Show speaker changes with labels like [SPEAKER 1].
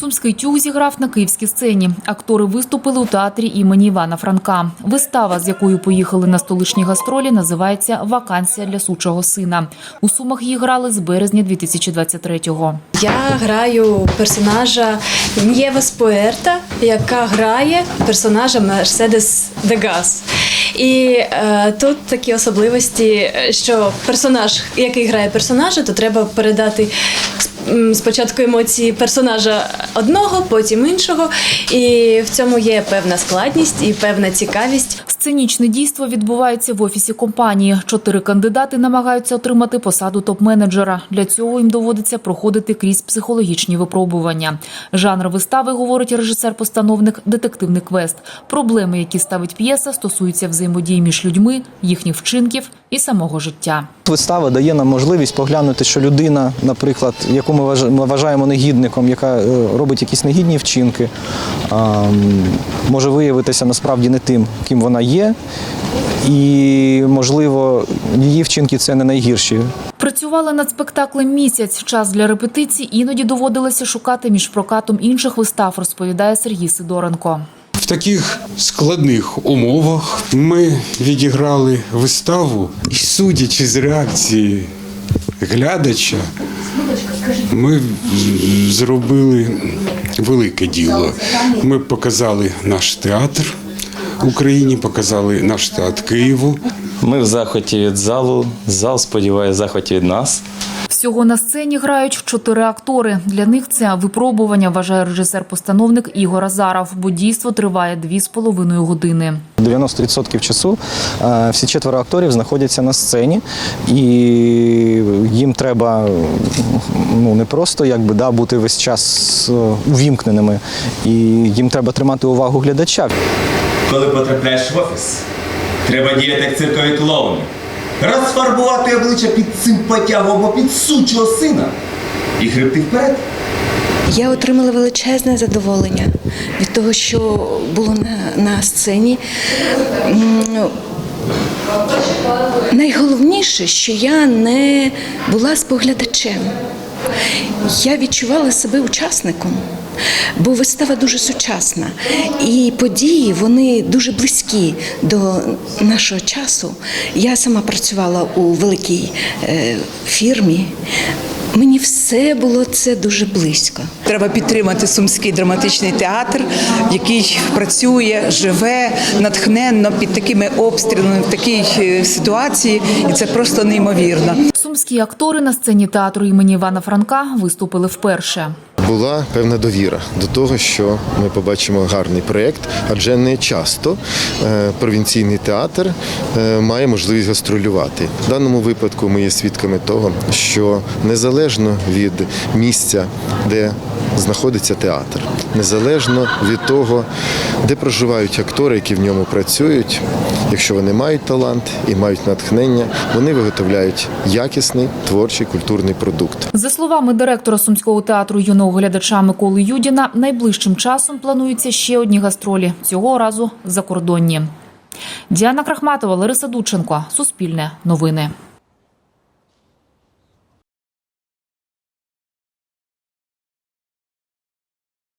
[SPEAKER 1] Сумський тюг зіграв на київській сцені. Актори виступили у театрі імені Івана Франка. Вистава, з якою поїхали на столичні гастролі, називається Вакансія для сучого сина. У сумах її грали з березня 2023-го.
[SPEAKER 2] Я граю персонажа Нєвес Поерта, яка грає персонажа Мерседес Дегас. І е, тут такі особливості, що персонаж, який грає персонажа, то треба передати спочатку емоції персонажа одного, потім іншого. І в цьому є певна складність і певна цікавість.
[SPEAKER 1] Сценічне дійство відбувається в офісі компанії. Чотири кандидати намагаються отримати посаду топ-менеджера. Для цього їм доводиться проходити крізь психологічні випробування. Жанр вистави, говорить режисер-постановник, детективний квест. Проблеми, які ставить п'єса, стосуються взаємодії між людьми, їхніх вчинків і самого життя.
[SPEAKER 3] Вистава дає нам можливість поглянути, що людина, наприклад, яку ми вваж- вважаємо негідником, яка е, робить якісь негідні вчинки, може виявитися насправді не тим, ким вона є. І, можливо, її вчинки це не найгірші.
[SPEAKER 1] Працювали над спектаклем місяць. Час для репетицій іноді доводилося шукати між прокатом інших вистав, розповідає Сергій Сидоренко.
[SPEAKER 4] В таких складних умовах ми відіграли виставу, і судячи з реакції глядача, ми зробили велике діло. Ми показали наш театр Україні, показали наш театр Києву.
[SPEAKER 5] Ми в захваті від залу, зал сподіває захваті від нас.
[SPEAKER 1] Всього на сцені грають чотири актори. Для них це випробування, вважає режисер-постановник Ігор Азаров, бо дійство триває дві з половиною години.
[SPEAKER 3] 90% часу е, всі четверо акторів знаходяться на сцені, і їм треба ну, не просто якби, да, бути весь час е, увімкненими, і їм треба тримати увагу глядача.
[SPEAKER 6] Коли потрапляєш в офіс, треба діяти як циркові клоуни. Розфарбувати обличчя під цим потягом або під сучого сина і хребти вперед.
[SPEAKER 7] Я отримала величезне задоволення від того, що було на, на сцені. Найголовніше, що я не була споглядачем. Я відчувала себе учасником, бо вистава дуже сучасна. І події вони дуже близькі до нашого часу. Я сама працювала у великій е, фірмі. Мені все було це дуже близько.
[SPEAKER 8] Треба підтримати сумський драматичний театр, який працює, живе натхненно під такими обстрілами в такій е, ситуації, і це просто неймовірно.
[SPEAKER 1] Сумські актори на сцені театру імені Івана Франка виступили вперше.
[SPEAKER 9] Була певна довіра до того, що ми побачимо гарний проєкт, адже не часто е, провінційний театр е, має можливість гастролювати. В даному випадку ми є свідками того, що незалежно від місця, де знаходиться театр, незалежно від того, де проживають актори, які в ньому працюють, якщо вони мають талант і мають натхнення, вони виготовляють якісний творчий культурний продукт.
[SPEAKER 1] За словами директора сумського театру юного глядача Миколи Юдіна, найближчим часом плануються ще одні гастролі цього разу закордонні. Діана Крахматова, Лариса Дудченко, Суспільне новини.